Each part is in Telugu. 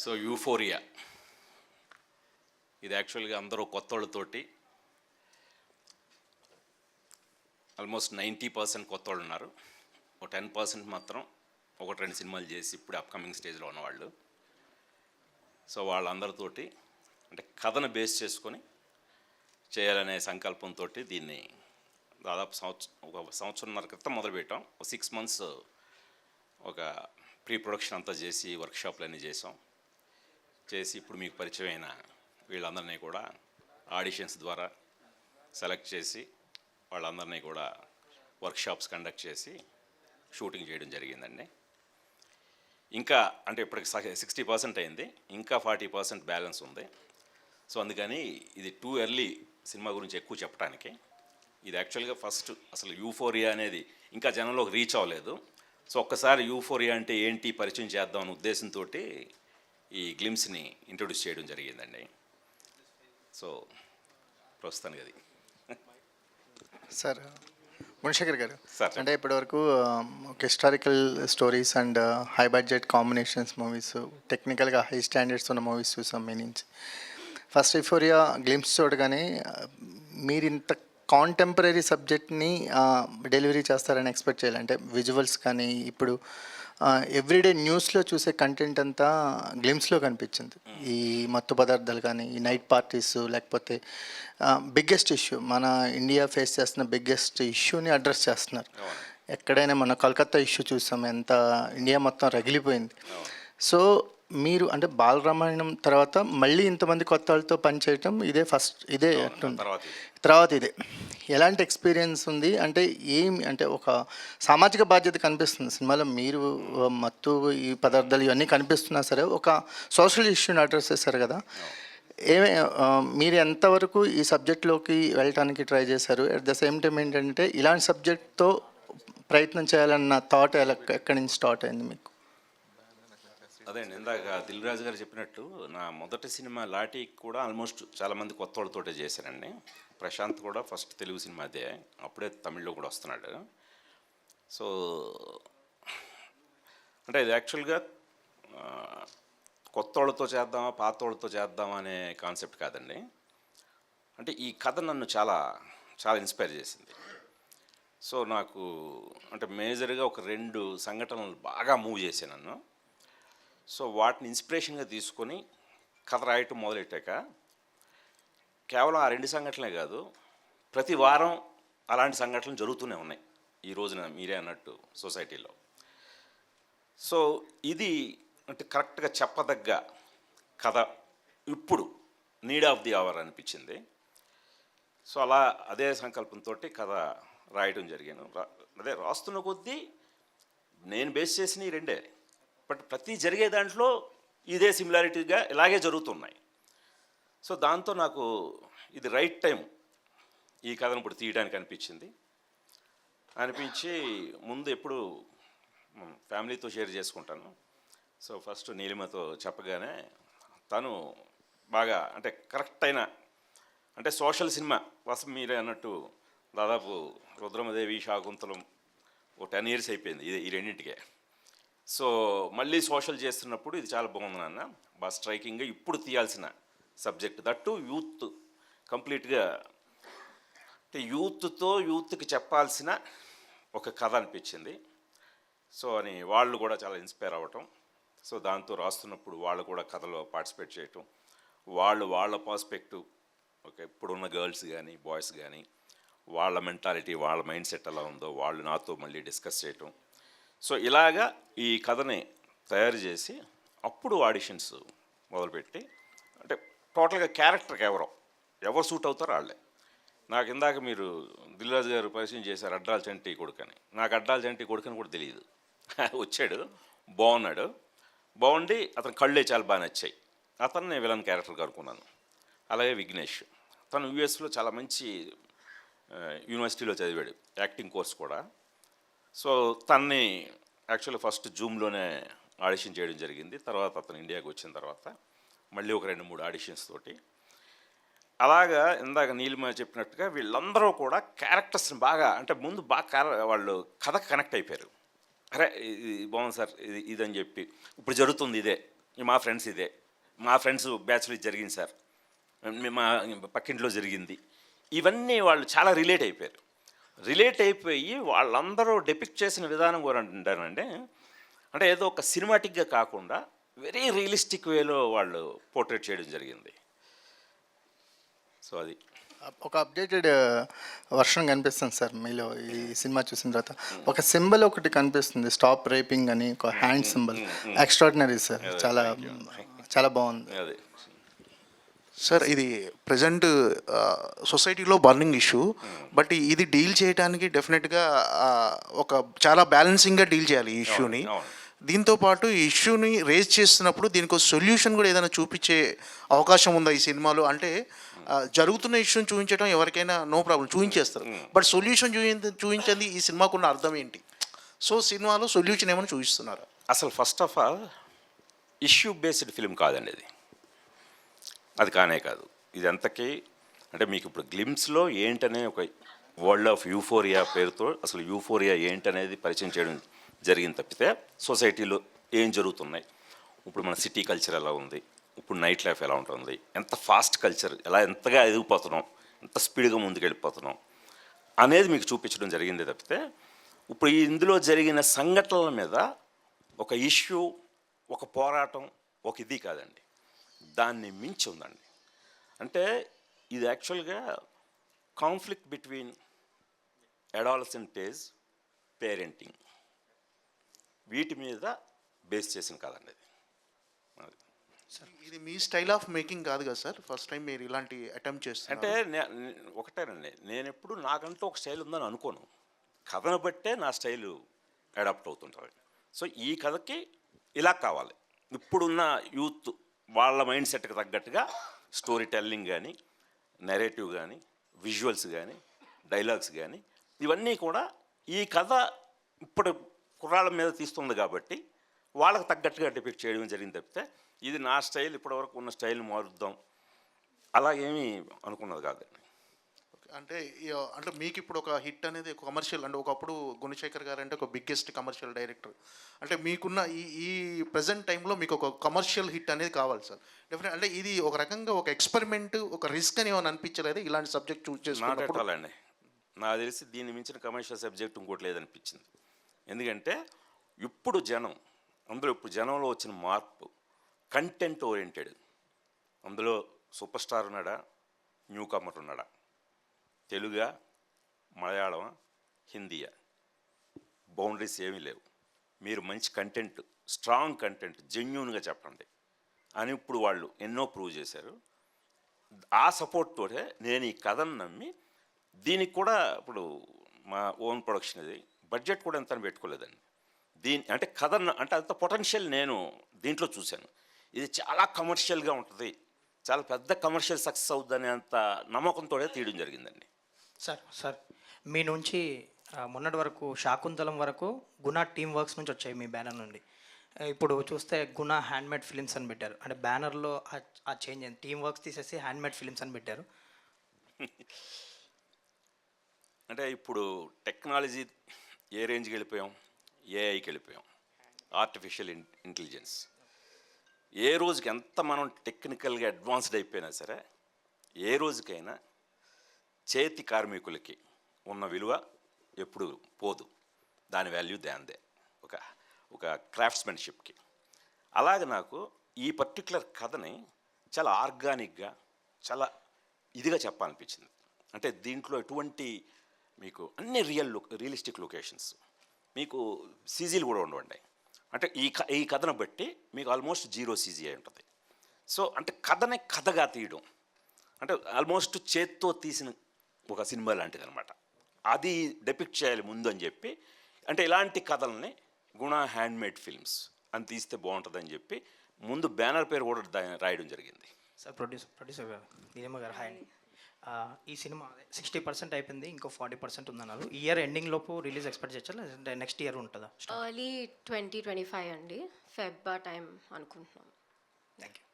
So euphoria. ఇది యాక్చువల్గా అందరూ కొత్త వాళ్ళతోటి ఆల్మోస్ట్ నైంటీ పర్సెంట్ కొత్త వాళ్ళు ఉన్నారు ఒక టెన్ పర్సెంట్ మాత్రం ఒకటి రెండు సినిమాలు చేసి ఇప్పుడు అప్కమింగ్ స్టేజ్లో ఉన్నవాళ్ళు. సో వాళ్ళందరితోటి అంటే కథను బేస్ చేసుకొని చేయాలనే సంకల్పంతో దీన్ని దాదాపు సంవత్సరం ఒక సంవత్సరంన్నర క్రితం మొదలుపెట్టాం. ఒక సిక్స్ మంత్స్ ఒక ప్రీ ప్రొడక్షన్ అంతా చేసి వర్క్షాప్లు అన్నీ చేసాం. చేసి ఇప్పుడు మీకు పరిచయమైన వీళ్ళందరినీ కూడా ఆడిషన్స్ ద్వారా సెలెక్ట్ చేసి వాళ్ళందరినీ కూడా వర్క్షాప్స్ కండక్ట్ చేసి షూటింగ్ చేయడం జరిగిందండి. ఇంకా అంటే ఇప్పటికి సిక్స్టీ పర్సెంట్ అయింది ఇంకా ఫార్టీ పర్సెంట్ బ్యాలెన్స్ ఉంది. సో అందుకని ఇది టూ ఎర్లీ సినిమా గురించి ఎక్కువ చెప్పడానికి ఇది యాక్చువల్గా ఫస్ట్ అసలు యూఫోరియా అనేది ఇంకా జనంలోకి రీచ్ అవ్వలేదు. సో ఒక్కసారి యూఫోరియా అంటే ఏంటి పరిచయం చేద్దాం అనే ఉద్దేశంతో ఈ గ్లిమ్స్ని ఇంట్రొడ్యూస్ చేయడం జరిగిందండి. సో ప్రస్తుతానికి అది. సార్ గుణశేఖర్ గారు. సార్. అంటే ఇప్పటివరకు um, ఒక historical stories and high budget combinations movies టెక్నికల్గా హై స్టాండర్డ్స్ ఉన్న మూవీస్ చూసాం మీ నుంచి. ఫస్ట్ ఇఫోరియా గ్లిమ్స్ చూడగానే uh, మీరు ఇంత కాంటెంపరీ సబ్జెక్ట్ని డెలివరీ చేస్తారని ఎక్స్పెక్ట్ చేయాలి. అంటే విజువల్స్ కానీ ఇప్పుడు ఎవ్రీడే న్యూస్లో చూసే కంటెంట్ అంతా గ్లిమ్స్లో కనిపించింది. ఈ మత్తు పదార్థాలు కానీ ఈ నైట్ పార్టీస్ లేకపోతే బిగ్గెస్ట్ ఇష్యూ మన ఇండియా ఫేస్ చేస్తున్న బిగ్గెస్ట్ ఇష్యూని అడ్రస్ చేస్తున్నారు. ఎక్కడైనా మన కలకత్తా ఇష్యూ చూసాం ఎంత ఇండియా మొత్తం రగిలిపోయింది. సో మీరు అంటే బాలరామాయణం తర్వాత మళ్ళీ ఇంతమంది కొత్త వాళ్ళతో పనిచేయటం ఇదే ఫస్ట్ ఇదే తర్వాత ఇది. ఎలాంటి ఎక్స్పీరియన్స్ ఉంది? అంటే ఏమి అంటే ఒక సామాజిక బాధ్యత కనిపిస్తుంది సినిమాలో. మీరు మత్తు ఈ పదార్థాలు ఇవన్నీ కనిపిస్తున్నా సరే ఒక సోషల్ ఇష్యూని అడ్రస్ చేశారు కదా. ఏమే మీరు ఎంతవరకు ఈ సబ్జెక్ట్లోకి వెళ్ళటానికి ట్రై చేశారు? అట్ ద సేమ్ టైం ఏంటంటే ఇలాంటి సబ్జెక్ట్తో ప్రయత్నం చేయాలన్న థాట్ ఎలా ఎక్కడి నుంచి స్టార్ట్ అయింది మీకు? అదే అండి ఇందాక దిల్ రాజు గారు చెప్పినట్టు నా మొదటి సినిమా లాఠీ కూడా ఆల్మోస్ట్ చాలామంది కొత్త వాళ్ళతోటే చేశానండి ప్రశాంత్ కూడా ఫస్ట్ తెలుగు సినిమా అదే అప్పుడే తమిళ్ళో కూడా వస్తున్నాడు. సో అంటే ఇది యాక్చువల్గా కొత్త వాళ్ళతో చేద్దామా పాత వాళ్ళతో చేద్దామా అనే కాన్సెప్ట్ కాదండి. అంటే ఈ కథ నన్ను చాలా చాలా ఇన్స్పైర్ చేసింది. సో నాకు అంటే మేజర్గా ఒక రెండు సంఘటనలు బాగా మూవ్ చేశాను నన్ను. సో వాటిని ఇన్స్పిరేషన్గా తీసుకొని కథ రాయటం మొదలెట్టాక కేవలం ఆ రెండు సంఘటనలే కాదు ప్రతి వారం అలాంటి సంఘటనలు జరుగుతూనే ఉన్నాయి ఈ రోజున మీరే అన్నట్టు సొసైటీలో. సో ఇది అంటే కరెక్ట్గా చెప్పదగ్గ కథ ఇప్పుడు నీడ్ ఆఫ్ ది అవర్ అనిపించింది. సో అలా అదే సంకల్పంతో కథ రాయటం జరిగాను. అదే రాస్తున్న కొద్దీ నేను బేస్ చేసిన ఈ రెండే. బట్ ప్రతి జరిగే దాంట్లో ఇదే సిమిలారిటీగా ఇలాగే జరుగుతున్నాయి. సో దాంతో నాకు ఇది రైట్ టైం ఈ కథను ఇప్పుడు తీయడానికి అనిపించింది. అనిపించి ముందు ఎప్పుడు ఫ్యామిలీతో షేర్ చేసుకుంటాను. సో ఫస్ట్ నీలిమతో చెప్పగానే తను బాగా అంటే కరెక్ట్ అయిన అంటే సోషల్ సినిమా వసం మీరే అన్నట్టు దాదాపు రుద్రమదేవి శాకుంతలం ఒక టెన్ ఇయర్స్ అయిపోయింది ఇది ఈ రెండింటికే. సో మళ్ళీ సోషల్ చేస్తున్నప్పుడు ఇది చాలా బాగుంది నాన్న. బాగా స్ట్రైకింగ్గా ఇప్పుడు తీయాల్సిన సబ్జెక్ట్ దట్టు యూత్ కంప్లీట్గా అంటే యూత్తో యూత్కి చెప్పాల్సిన ఒక కథ అనిపించింది. సో అని వాళ్ళు కూడా చాలా ఇన్స్పైర్ అవ్వటం సో దాంతో రాస్తున్నప్పుడు వాళ్ళు కూడా కథలో పార్టిసిపేట్ చేయటం. వాళ్ళు వాళ్ళ పర్స్పెక్టివ్ ఓకే ఇప్పుడున్న గర్ల్స్ కానీ బాయ్స్ కానీ వాళ్ళ మెంటాలిటీ వాళ్ళ మైండ్ సెట్ ఎలా ఉందో వాళ్ళు నాతో మళ్ళీ డిస్కస్ చేయటం. సో ఇలాగా ఈ కథని తయారు చేసి అప్పుడు ఆడిషన్స్ మొదలుపెట్టి అంటే టోటల్గా క్యారెక్టర్కి ఎవరో ఎవరు సూట్ అవుతారో వాళ్ళే. నాకు ఇందాక మీరు దిల్రాజు గారు పరిచయం చేశారు అడ్డాల చంటి కొడుకని నాకు అడ్డాల చంటి కొడుకని కూడా తెలియదు. వచ్చాడు బాగున్నాడు. బాగుండి అతని కళ్ళే చాలా బాగా నచ్చాయి. అతను నేను విలన్ క్యారెక్టర్ అనుకున్నాను అలాగే విఘ్నేష్. తను యూఎస్లో చాలా మంచి యూనివర్సిటీలో చదివాడు యాక్టింగ్ కోర్స్ కూడా. సో తన్ని యాక్చువల్లీ ఫస్ట్ జూమ్లోనే ఆడిషన్ చేయడం జరిగింది. తర్వాత అతను ఇండియాకి వచ్చిన తర్వాత మళ్ళీ ఒక రెండు మూడు ఆడిషన్స్ తోటి. అలాగా ఇందాక నీలిమ చెప్పినట్టుగా వీళ్ళందరూ కూడా క్యారెక్టర్స్ని బాగా అంటే ముందు బాగా వాళ్ళు కథకు కనెక్ట్ అయిపోయారు. అరే ఇది బాగుంది సార్ ఇది ఇదని చెప్పి. ఇప్పుడు జరుగుతుంది ఇదే మా ఫ్రెండ్స్ ఇదే మా ఫ్రెండ్స్ బ్యాచ్లో జరిగింది సార్ మా పక్కింట్లో జరిగింది. ఇవన్నీ వాళ్ళు చాలా రిలేట్ అయిపోయారు. రిలేట్ అయిపోయి వాళ్ళందరూ డెపిక్ట్ చేసిన విధానం కూడా అంటారంటే అంటే ఏదో ఒక సినిమాటిక్గా కాకుండా వెరీ రియలిస్టిక్ వేలో వాళ్ళు పోర్ట్రేట్ చేయడం జరిగింది. సో అది. ఒక అప్డేటెడ్ వర్షన్ కనిపిస్తుంది సార్ మీలో ఈ సినిమా చూసిన తర్వాత. ఒక సింబల్ ఒకటి కనిపిస్తుంది స్టాప్ రేపింగ్ అని ఒక హ్యాండ్ సింబల్. Extraordinary sir. చాలా చాలా బాగుంది. అది. సార్ ఇది ప్రజెంట్ సొసైటీలో బర్నింగ్ ఇష్యూ బట్ ఇది డీల్ చేయడానికి డెఫినెట్గా ఒక చాలా బ్యాలెన్సింగ్గా డీల్ చేయాలి ఈ ఇష్యూని. దీంతో పాటు ఈ ఇష్యూని రేజ్ చేస్తున్నప్పుడు దీనికి ఒక సొల్యూషన్ కూడా ఏదైనా చూపించే అవకాశం ఉందా ఈ సినిమాలో? అంటే జరుగుతున్న ఇష్యూని చూపించడం ఎవరికైనా నో ప్రాబ్లం చూపించేస్తారు. బట్ సొల్యూషన్ చూపించ చూపించింది ఈ సినిమాకున్న అర్థం ఏంటి? సో సినిమాలో సొల్యూషన్ ఏమైనా చూపిస్తున్నారా? అసలు first of all issue based film కాదండి ఇది. అది కానే కాదు. ఇది ఎంతకీ అంటే మీకు ఇప్పుడు గ్లిమ్స్లో ఏంటనే ఒక వరల్డ్ ఆఫ్ యూఫోరియా పేరుతో అసలు యూఫోరియా ఏంటనేది పరిచయం చేయడం జరిగింది తప్పితే సొసైటీలో ఏం జరుగుతున్నాయి? ఇప్పుడు మన సిటీ కల్చర్ ఎలా ఉంది? ఇప్పుడు నైట్ లైఫ్ ఎలా ఉంటుంది? ఎంత ఫాస్ట్ కల్చర్? ఎలా ఎంతగా ఎదిగిపోతున్నాం? ఎంత స్పీడ్గా ముందుకెళ్ళిపోతున్నాం? అనేది మీకు చూపించడం జరిగింది తప్పితే ఇప్పుడు ఇందులో జరిగిన సంఘటనల మీద ఒక ఇష్యూ ఒక పోరాటం ఒక ఇది కాదండి. దాన్ని మించి ఉందండి. అంటే ఇది యాక్చువల్గా conflict between adolescent age parenting. వీటి మీద బేస్ చేసిన కాదండి ఇది అది. ఇది మీ స్టైల్ ఆఫ్ మేకింగ్ కాదు కదా సార్? ఫస్ట్ టైం మీరు ఇలాంటి అటెంప్ట్ చేస్తారు అంటే ఒకటేనండి. నేను ఎప్పుడు నాకంటూ ఒక స్టైల్ ఉందని అనుకోను. కథను బట్టే నా స్టైలు అడాప్ట్ అవుతుంటుంది సో ఈ కథకి ఇలా కావాలి. ఇప్పుడున్న యూత్ వాళ్ళ మైండ్ సెట్కి తగ్గట్టుగా స్టోరీ టెల్లింగ్ కానీ నెరేటివ్ కానీ విజువల్స్ కానీ డైలాగ్స్ కానీ ఇవన్నీ కూడా ఈ కథ ఇప్పుడు కుర్రాళ్ళ మీద తీస్తుంది కాబట్టి వాళ్ళకి తగ్గట్టుగా డిపెక్ట్ చేయడం జరిగింది తప్పితే ఇది నా స్టైల్ ఇప్పటివరకు ఉన్న స్టైల్ మారుద్దాం. అలా ఏమీ అనుకున్నది కాదండి అంటే అంటే మీకు ఇప్పుడు ఒక హిట్ అనేది కమర్షియల్ అంటే ఒకప్పుడు గుణశేఖర్ గారు అంటే ఒక బిగ్గెస్ట్ కమర్షియల్ డైరెక్టర్. అంటే మీకున్న ఈ ఈ ప్రజెంట్ టైంలో మీకు ఒక కమర్షియల్ హిట్ అనేది కావాలి సార్. డెఫినెట్ అంటే ఇది ఒక రకంగా ఒక ఎక్స్పెరిమెంట్ ఒక రిస్క్ అని ఏమైనా అనిపించలేదు? ఇలాంటి సబ్జెక్ట్ చూస్ నాట్ నా నాకు తెలిసి దీన్ని మించిన కమర్షియల్ సబ్జెక్ట్ ఇంకోటి లేదనిపించింది. ఎందుకంటే ఇప్పుడు జనం అందులో ఇప్పుడు జనంలో వచ్చిన మార్పు కంటెంట్ ఓరియంటెడ్. అందులో సూపర్ స్టార్ ఉన్నాడా? న్యూ కమర్ ఉన్నాడా? తెలుగా మలయాళం హిందీయా? బౌండరీస్ ఏమీ లేవు. మీరు మంచి కంటెంట్ స్ట్రాంగ్ కంటెంట్ జెన్యున్గా చెప్పండి. అని ఇప్పుడు వాళ్ళు ఎన్నో ప్రూవ్ చేశారు. ఆ సపోర్ట్ తోటే నేను ఈ కథను నమ్మి దీనికి కూడా ఇప్పుడు మా ఓన్ ప్రొడక్షన్ ఇది. బడ్జెట్ కూడా ఎంత అని పెట్టుకోలేదండి. దీని అంటే కథ అంటే అంత పొటెన్షియల్ నేను దీంట్లో చూశాను. ఇది చాలా కమర్షియల్గా ఉంటుంది. చాలా పెద్ద కమర్షియల్ సక్సెస్ అవుతుందనే అంత నమ్మకంతో తీయడం జరిగిందండి. సార్ సార్ మీ నుంచి మొన్నటి వరకు శాకుంతలం వరకు గుణ టీమ్ వర్క్స్ నుంచి వచ్చాయి మీ బ్యానర్ నుండి. ఇప్పుడు చూస్తే గుణ హ్యాండ్మేడ్ ఫిలిమ్స్ అని పెట్టారు. అంటే బ్యానర్లో ఆ చేంజ్ అయింది. టీమ్ వర్క్స్ తీసేసి హ్యాండ్మేడ్ ఫిలిమ్స్ అని పెట్టారు. అంటే ఇప్పుడు టెక్నాలజీ ఏ రేంజ్కి వెళ్ళిపోయాం? ఏఐకి వెళ్ళిపోయాం. Artificial intelligence. ఏ రోజుకి ఎంత మనం టెక్నికల్గా అడ్వాన్స్డ్ అయిపోయినా సరే ఏ రోజుకైనా చేతి కార్మికులకి ఉన్న విలువ ఎప్పుడు పోదు. దాని వాల్యూ దాందే ఒక ఒక క్రాఫ్ట్స్మెన్షిప్కి అలాగే నాకు ఈ పర్టికులర్ కథని చాలా ఆర్గానిక్గా చాలా ఇదిగా చెప్పాలనిపించింది. అంటే దీంట్లో ఎటువంటి మీకు అన్ని రియల్ రియలిస్టిక్ లొకేషన్స్ మీకు సీజీలు కూడా ఉండవండి. అంటే ఈ క ఈ కథను బట్టి మీకు ఆల్మోస్ట్ జీరో సీజీ అయి ఉంటుంది. సో అంటే కథనే కథగా తీయడం. అంటే ఆల్మోస్ట్ చేత్తో తీసిన ఒక సినిమా లాంటిది అనమాట అది డెపిక్ట్ చేయాలి ముందు అని చెప్పి అంటే ఇలాంటి కథల్ని గుణ హ్యాండ్మేడ్ ఫిల్మ్స్ అని తీస్తే బాగుంటుందని చెప్పి ముందు బ్యానర్ పేరు కూడా దా- రాయడం జరిగింది. సార్ ప్రొడ్యూసర్ ప్రొడ్యూసర్ గారు నీలిమ గారు హాయ్ ఈ సినిమా సిక్స్టీ పర్సెంట్ అయిపోయింది ఇంకో ఫార్టీ పర్సెంట్ ఉందన్నారు. ఈ ఇయర్ ఎండింగ్ లోపు రిలీజ్ ఎక్స్పెక్ట్ చేయొచ్చా నెక్స్ట్ ఇయర్ ఉంటుందా? ఎర్లీ ట్వంటీ ట్వంటీ ఫైవ్ అండి. ఫెబ్ టైం అనుకుంటున్నాం. థ్యాంక్ యూ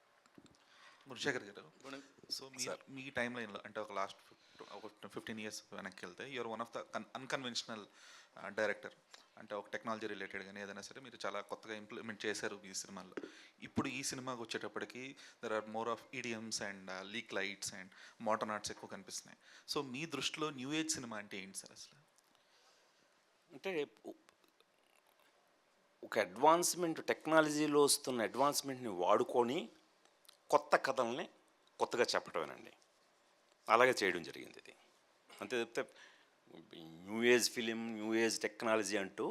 మురశేఖర్ గారు సో మీ మీ టైం లైన్లో అంటే ఒక లాస్ట్ ఒక ఫిఫ్టీన్ ఇయర్స్ వెనక్కి వెళ్తే you're one of the unconventional director అంటే ఒక టెక్నాలజీ రిలేటెడ్ కానీ ఏదైనా సరే మీరు చాలా కొత్తగా ఇంప్లిమెంట్ చేశారు ఈ సినిమాలో. ఇప్పుడు ఈ సినిమాకి వచ్చేటప్పటికి there are more of idioms and leak lights and modern arts ఎక్కువ కనిపిస్తున్నాయి. సో మీ దృష్టిలో న్యూ ఏజ్ సినిమా అంటే ఏంటి సార్ అసలు? అంటే ఒక అడ్వాన్స్మెంట్ టెక్నాలజీలో వస్తున్న అడ్వాన్స్మెంట్ని వాడుకొని కొత్త కథల్ని కొత్తగా చెప్పటమేనండి. అలాగే చేయడం జరిగింది ఇది. అంతే తప్పితే new age film new age technology అంటూ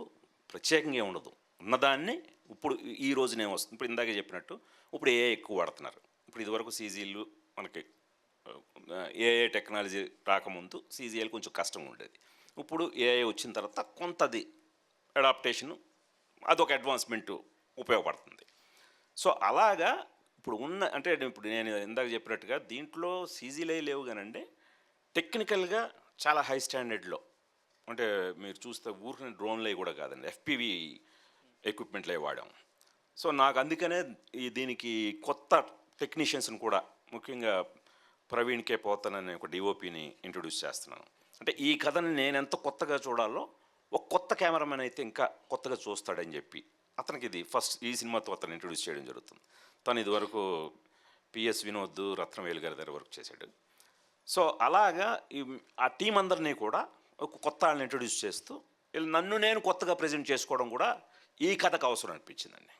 ప్రత్యేకంగా ఉండదు. ఉన్నదాన్ని ఇప్పుడు ఈ రోజునే వస్తుంది. ఇప్పుడు ఇందాక చెప్పినట్టు ఇప్పుడు ఏ ఎక్కువ వాడుతున్నారు. ఇప్పుడు ఇదివరకు సీజీలు మనకి ఏఏ టెక్నాలజీ రాకముందు సీజీఎల్ కొంచెం కష్టంగా ఉండేది. ఇప్పుడు ఏఐ వచ్చిన తర్వాత కొంతది అడాప్టేషను అదొక అడ్వాన్స్మెంట్ ఉపయోగపడుతుంది. సో అలాగా ఇప్పుడు ఉన్న అంటే ఇప్పుడు నేను ఇందాక చెప్పినట్టుగా దీంట్లో సీజీలే లేవు కానండి టెక్నికల్గా చాలా హై స్టాండర్డ్లో. అంటే మీరు చూస్తే ఊరిని డ్రోన్లే కూడా కాదండి ఎఫ్పివి ఎక్విప్మెంట్లే వాడాం. సో నాకు అందుకనే ఈ దీనికి కొత్త టెక్నీషియన్స్ని కూడా ముఖ్యంగా ప్రవీణ్ కే పోతన్ అనే ఒక డిఓపిని ఇంట్రొడ్యూస్ చేస్తున్నాను. అంటే ఈ కథని నేను ఎంత కొత్తగా చూడాలో ఒక కొత్త కెమెరామెన్ అయితే ఇంకా కొత్తగా చూస్తాడని చెప్పి అతనికి ఇది ఫస్ట్ ఈ సినిమాతో అతను ఇంట్రొడ్యూస్ చేయడం జరుగుతుంది. తను ఇదివరకు పిఎస్ వినోద్ రత్నవేలు గారి దగ్గర వర్క్ చేశాడు. సో అలాగా ఆ టీం అందరినీ కూడా ఒక కొత్త వాళ్ళని ఇంట్రొడ్యూస్ చేస్తూ వీళ్ళు నన్ను నేను కొత్తగా ప్రజెంట్ చేసుకోవడం కూడా ఈ కథకు అవసరం అనిపించిందండి.